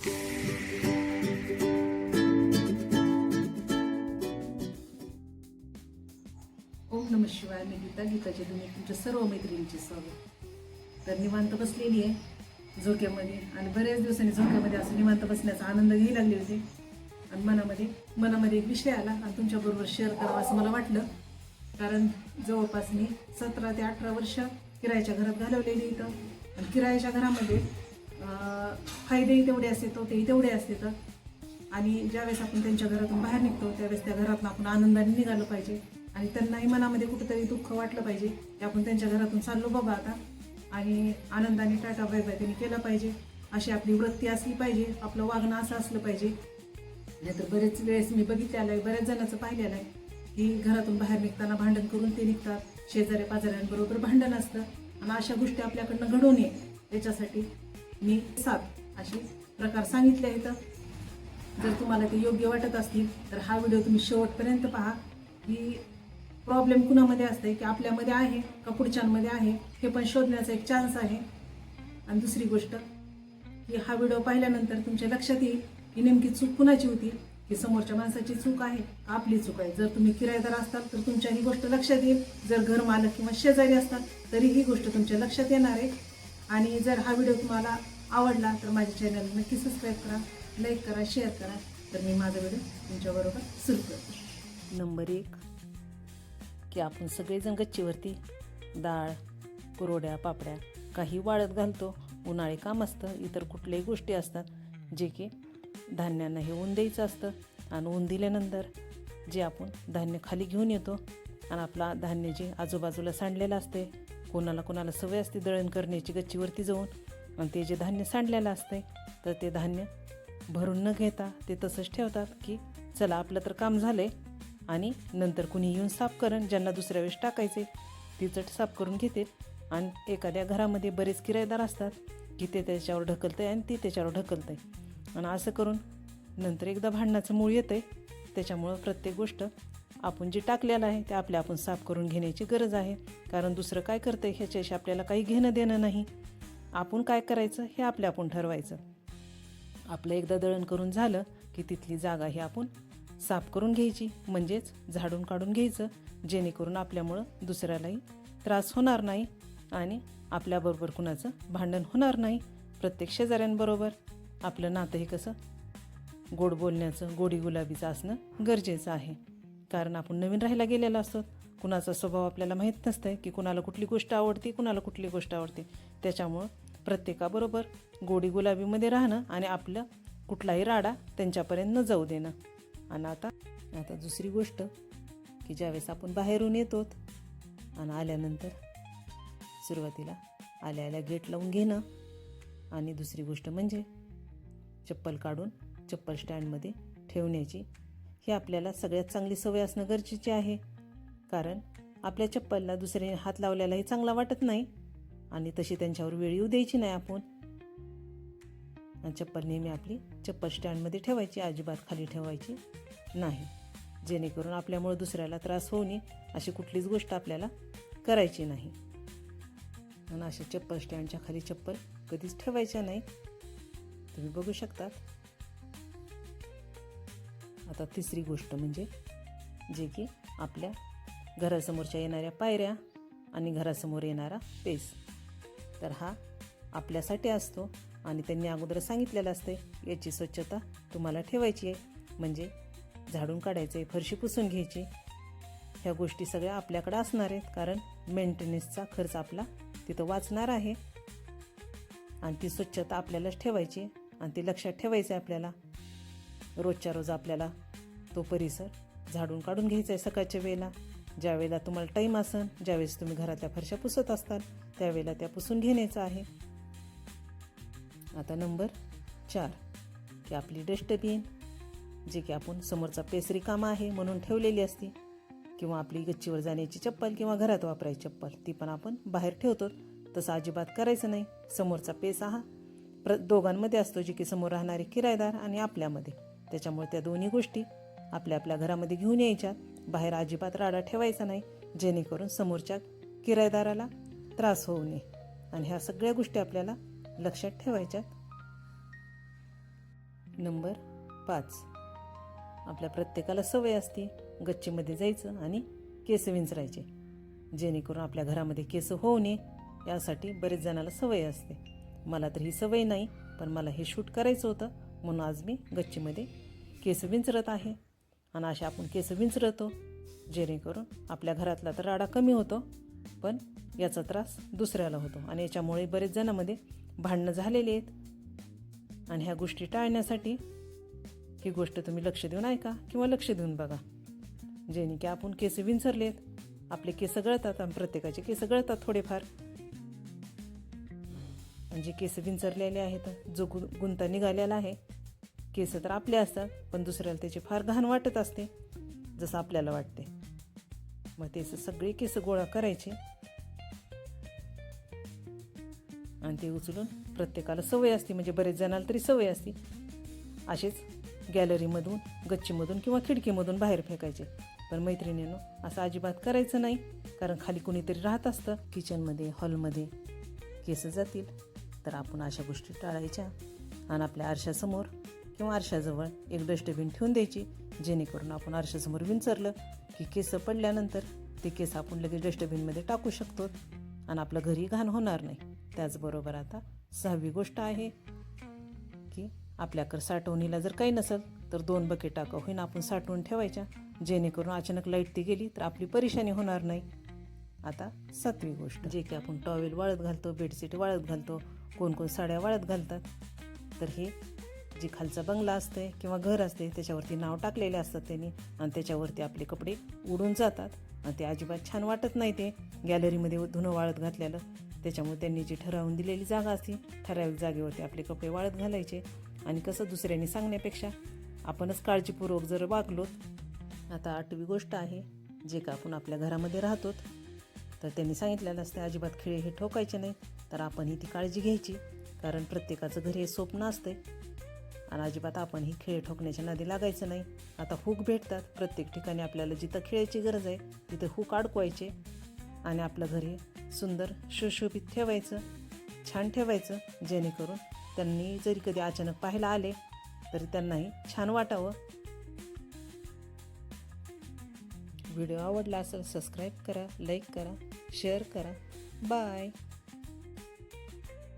ओम नम शिवाय मी गीता गीताच्या दुनिया तुमच्या सर्व मैत्रिणींचे स्वागत. तर निवांत बसलेली आहे झोक्यामध्ये आणि बऱ्याच दिवसांनी झोक्यामध्ये असं निवांत बसण्याचा आनंद घ्यायला लागले होते. आणि मनामध्ये मनामध्ये एक विषय आला आणि तुमच्याबरोबर शेअर करावा असं मला वाटलं. कारण जवळपास मी सतरा ते अठरा वर्ष किरायाच्या घरात घालवलेली इथं. आणि किरायाच्या घरामध्ये फायदेही तेवढे असते तोटेही तेवढे असते तर आणि ज्यावेळेस आपण त्यांच्या घरातून बाहेर निघतो त्यावेळेस त्या घरातून आपण आनंदाने निघालं पाहिजे. आणि त्यांनाही मनामध्ये कुठेतरी दुःख वाटलं पाहिजे की आपण त्यांच्या घरातून चाललो बाबा आता. आणि आनंदाने टाटा बाय बाय त्यांनी केलं पाहिजे. अशी आपली वृत्ती असली पाहिजे आपलं वागणं असं असलं पाहिजे. नाहीतर बरेच वेळेस मी बघितलेलं आहे बऱ्याच जणांचं पाहिलेलं आहे की घरातून बाहेर निघताना भांडण करून ते निघतात. शेजाऱ्या पाजाऱ्यांबरोबर भांडण असतं. आणि अशा गोष्टी आपल्याकडनं घडून ये याच्यासाठी मी सात असे प्रकार सांगितले आहेत. जर तुम्हाला ते योग्य वाटत असतील तर हा व्हिडिओ तुम्ही शेवटपर्यंत पहा. की प्रॉब्लेम कुणामध्ये असते? की आपल्यामध्ये आहे का पुढच्यांमध्ये आहे? हे पण शोधण्याचा एक चान्स आहे. आणि दुसरी गोष्ट की हा व्हिडिओ पाहिल्यानंतर तुमच्या लक्षात येईल की नेमकी चूक कुणाची होती? की समोरच्या माणसाची चूक आहे का आपली चूक आहे? जर तुम्ही किरायदार असतात तर तुमच्या ही गोष्ट लक्षात येईल. जर घर मालक किंवा शेजारी असतात तरी ही गोष्ट तुमच्या लक्षात येणार आहे. आणि जर हा व्हिडिओ तुम्हाला आवडला तर माझ्या चॅनल नक्की सबस्क्राईब करा लाईक करा शेअर करा. तर मी माझा व्हिडिओ तुमच्याबरोबर सुरू करते. नंबर एक की आपण सगळेजण गच्चीवरती डाळ कुरोड्या पापड्या काही वाळत घालतो. उन्हाळी काम असतं इतर कुठल्याही गोष्टी असतात जे की धान्यांना हे ऊन द्यायचं असतं आणि ऊन दिल्यानंतर जे आपण धान्य खाली घेऊन येतो आणि आपला धान्य जे आजूबाजूला सांडलेलं असते कोणाला कोणाला सवय असते दळण करण्याची गच्चीवरती जाऊन. आणि ते जे धान्य सांडलेलं असते तर ते धान्य भरून न घेता ते तसंच ठेवतात की चला आपलं तर काम झालं आहे आणि नंतर कुणी येऊन साफ करण ज्यांना दुसऱ्या वेळेस टाकायचे ती चट साफ करून घेतील. आणि एखाद्या घरामध्ये बरेच किरायदार असतात की ते त्याच्यावर ढकलतं आहे आणि ती त्याच्यावर ढकलतं आहे आणि असं करून नंतर एकदा भांडणाचं मूळ येतं आहे त्याच्यामुळं प्रत्येक गोष्ट आपण जे टाकलेलं आहे ते आपल्या आपण साफ करून घेण्याची गरज आहे. कारण दुसरं काय करतंय ह्याच्याशी आपल्याला काही घेणं देणं नाही. आपण काय करायचं हे आपल्या आपण ठरवायचं. आपलं एकदा दळण करून झालं की तिथली जागा ही आपण साफ करून घ्यायची. म्हणजेच झाडून काढून घ्यायचं. जेणेकरून आपल्यामुळं दुसऱ्यालाही त्रास होणार नाही आणि आपल्याबरोबर कुणाचं भांडण होणार नाही. प्रत्येक शेजाऱ्यांबरोबर आपलं नातं हे कसं गोड बोलण्याचं गोडी गुलाबीचं असणं गरजेचं आहे. कारण आपण नवीन राहायला गेलेलो असतो. कुणाचा स्वभाव आपल्याला माहीत नसतं की कुणाला कुठली गोष्ट आवडते कुणाला कुठली गोष्ट आवडते. त्याच्यामुळं प्रत्येकाबरोबर गोडी गुलाबीमध्ये राहणं आणि आपलं कुठलाही राडा त्यांच्यापर्यंत न जाऊ देणं. आणि आता आता दुसरी गोष्ट की ज्यावेळेस आपण बाहेरून येतो आणि आल्यानंतर सुरुवातीला आल्या आल्या गेट लावून घेणं. आणि दुसरी गोष्ट म्हणजे चप्पल काढून चप्पल स्टँडमध्ये ठेवण्याची ही आपल्याला सगळ्यात चांगली सवय असणं गरजेचे आहे. कारण आपल्या चप्पलला दुसऱ्याने हात लावल्यालाही चांगला वाटत नाही आणि तशी त्यांच्यावर वेळ येऊ द्यायची नाही आपण. आणि चप्पल नेहमी आपली चप्पल स्टँडमध्ये ठेवायची अजिबात खाली ठेवायची नाही. जेणेकरून आपल्यामुळे दुसऱ्याला त्रास होऊ नये अशी कुठलीच गोष्ट आपल्याला करायची नाही. आणि अशा चप्पल स्टँडच्या खाली चप्पल कधीच ठेवायच्या नाही तुम्ही बघू शकतात. आता तिसरी गोष्ट म्हणजे जे की आपल्या घरासमोरच्या येणाऱ्या पायऱ्या आणि घरासमोर येणारा पेस. तर हा आपल्यासाठी असतो आणि त्यांनी अगोदर सांगितलेलं असते याची स्वच्छता तुम्हाला ठेवायची आहे. म्हणजे झाडून काढायचं आहे फरशी पुसून घ्यायची. ह्या गोष्टी सगळ्या आपल्याकडे असणार आहेत कारण मेंटेनन्सचा खर्च आपला तिथं वाचणार आहे. आणि ती स्वच्छता आपल्यालाच ठेवायची आणि ती लक्षात ठेवायचं आहे आपल्याला. रोजच्या रोज आपल्याला तो परिसर झाडून काढून घ्यायचा आहे सकाळच्या वेळेला. ज्या वेळेला तुम्हाला टाईम असेल ज्यावेळेस तुम्ही घरातल्या फरशा पुसत असताल त्यावेळेला त्या पुसून घेण्याचं आहे. आता नंबर चार की आपली डस्टबिन जे की आपण समोरचा पेसरी कामं आहे म्हणून ठेवलेली असते किंवा आपली गच्चीवर जाण्याची चप्पल किंवा घरात वापरायची चप्पल ती पण आपण बाहेर ठेवतो. तसं अजिबात करायचं नाही. समोरचा पेस हा प्र दोघांमध्ये असतो जे की समोर राहणारे किरायदार आणि आपल्यामध्ये. त्याच्यामुळे त्या दोन्ही गोष्टी आपल्या आपल्या घरामध्ये घेऊन यायच्या. बाहेर अजिबात राडा ठेवायचा नाही. जेणेकरून समोरच्या किरायदाराला त्रास होऊ नये. आणि ह्या सगळ्या गोष्टी आपल्याला लक्षात ठेवायच्यात. नंबर पाच. आपल्या प्रत्येकाला सवय असते गच्चीमध्ये जायचं आणि केस विंचरायचे. जेणेकरून आपल्या घरामध्ये केस होऊ नये यासाठी बरेच जणाला सवय असते. मला तर ही सवय नाही पण मला हे शूट करायचं होतं. म्हणून आज मी गच्चीमध्ये केस विंचरत आहे. आणि असे आपण केस विंचरतो जेणेकरून आपल्या घरातला तर राडा कमी होतो पण याचा त्रास दुसऱ्याला होतो. आणि याच्यामुळे बरेच जणांमध्ये भांडणं झालेली आहेत. आणि ह्या गोष्टी टाळण्यासाठी ही गोष्ट तुम्ही लक्ष देऊन ऐका किंवा लक्ष देऊन बघा. जेणे की आपण केस विंचरलेत आपले केस गळतात आणि प्रत्येकाचे केस गळतात थोडेफार. म्हणजे केस विंचरलेले आहेत जो गु गुंता निघालेला आहे केस तर आपले असतात पण दुसऱ्याला त्याची फार घाण वाटत असते जसं आपल्याला वाटते. मग त्याचे सगळे केस गोळा करायचे. आणि ते उचलून प्रत्येकाला सवय असते म्हणजे बरेच जणाला तरी सवय असते. असेच गॅलरीमधून गच्चीमधून किंवा खिडकीमधून बाहेर फेकायचे. पण मैत्रिणीनं असं अजिबात करायचं नाही कारण खाली कुणीतरी राहत असतं किचनमध्ये हॉलमध्ये. केस जातील तर आपण अशा गोष्टी टाळायच्या. आणि आपल्या आरशासमोर किंवा आरशाजवळ एक डस्टबिन ठेवून द्यायची जेणेकरून आपण आरशासमोर विंचरलं की केस पडल्यानंतर ते केस आपण लगेच डस्टबिनमध्ये टाकू शकतो आणि आपलं घरी घाण होणार नाही. त्याचबरोबर आता सहावी गोष्ट आहे की आपल्याकडं साठवणीला जर काही नसेल तर दोन बकेट टाका होईन आपण साठवून ठेवायच्या. जेणेकरून अचानक लाइट ती गेली तर आपली परेशानी होणार नाही. आता सातवी गोष्ट जे की आपण टॉवेल वाळत घालतो बेडशीट वाळत घालतो कोण कोण साड्या वाळत घालतात तर हे जे खालचा बंगला असते किंवा घर असते त्याच्यावरती नाव टाकलेले असतात त्यांनी. आणि त्याच्यावरती आपले कपडे उडून जातात. आणि ते अजिबात छान वाटत नाही ते. गॅलरीमध्ये धुणं वाळत घातलेलं. त्याच्यामुळे त्यांनी जी ठरवून दिलेली जागा असते ठराविक जागेवरती आपले कपडे वाळत घालायचे. आणि कसं दुसऱ्यांनी सांगण्यापेक्षा आपणच काळजीपूर्वक जर वागलो आता आठवी गोष्ट आहे जे का आपण आपल्या घरामध्ये राहतो तर त्यांनी सांगितलेलं असतं अजिबात खिळे हे ठोकायचे नाही तर आपण ही ती काळजी घ्यायची. कारण प्रत्येकाचं घर हे स्वप्न असते आणि अजिबात आपण ही खेळ ठोकण्याच्या नादी लागायचं नाही. आता हुक भेटतात. प्रत्येक ठिकाणी आपल्याला जिथं खेळायची गरज आहे तिथं हुक अडकवायचे आणि आपलं घरी सुंदर सुशोभित ठेवायचं छान ठेवायचं जेणेकरून त्यांनी जरी कधी अचानक पाहायला आले तरी त्यांनाही छान वाटावं. व्हिडिओ आवडला असेल सबस्क्राईब करा लाईक करा शेअर करा. बाय